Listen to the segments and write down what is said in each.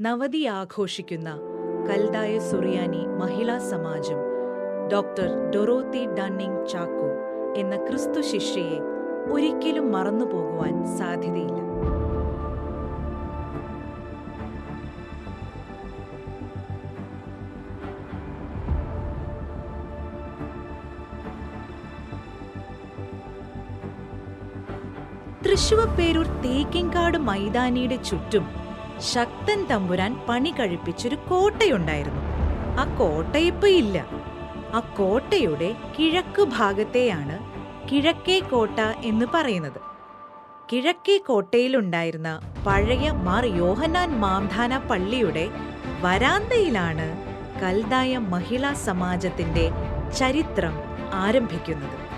നവതി ആഘോഷിക്കുന്ന Kaldaya Suriyani Mahila Samajam doctor Dorothy Dunning Chacko എന്ന ക്രിസ്തു ശിഷ്യയെ ഒരിക്കലും മറന്നുപോകുവാൻ സാധ്യതയില്ല. തൃശുവപ്പേരൂർ തേക്കിൻകാട് മൈതാനിയുടെ ചുറ്റും ശക്തൻ തമ്പുരാൻ പണി കഴിപ്പിച്ചൊരു കോട്ടയുണ്ടായിരുന്നു. ആ കോട്ടയിപ്പോ ഇല്ല. ആ കോട്ടയുടെ കിഴക്ക് ഭാഗത്തെയാണ് കിഴക്കേ കോട്ട എന്ന് പറയുന്നത്. കിഴക്കേ കോട്ടയിലുണ്ടായിരുന്ന പഴയ മാർ യോഹന്നാൻ മാംധാന പള്ളിയുടെ വരാന്തയിലാണ് കൽതായ മഹിളാ സമാജത്തിന്റെ ചരിത്രം ആരംഭിക്കുന്നത്.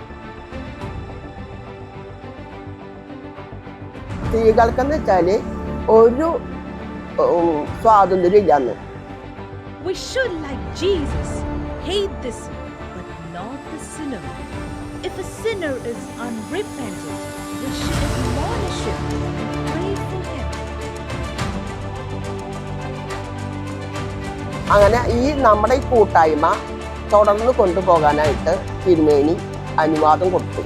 സ്ത്രീകൾക്കെന്ന് വെച്ചാൽ ഒരു സ്വാതന്ത്ര്യം ഇല്ലാന്ന് We should, like Jesus, hate the sin, but not the sinner. If a sinner is unrepentant, we should admonish him and pray for him. അങ്ങനെ ഈ നമ്മുടെ ഈ കൂട്ടായ്മ തുടർന്ന് കൊണ്ടുപോകാനായിട്ട് തിരുമേനി അനുവാദം കൊടുത്തു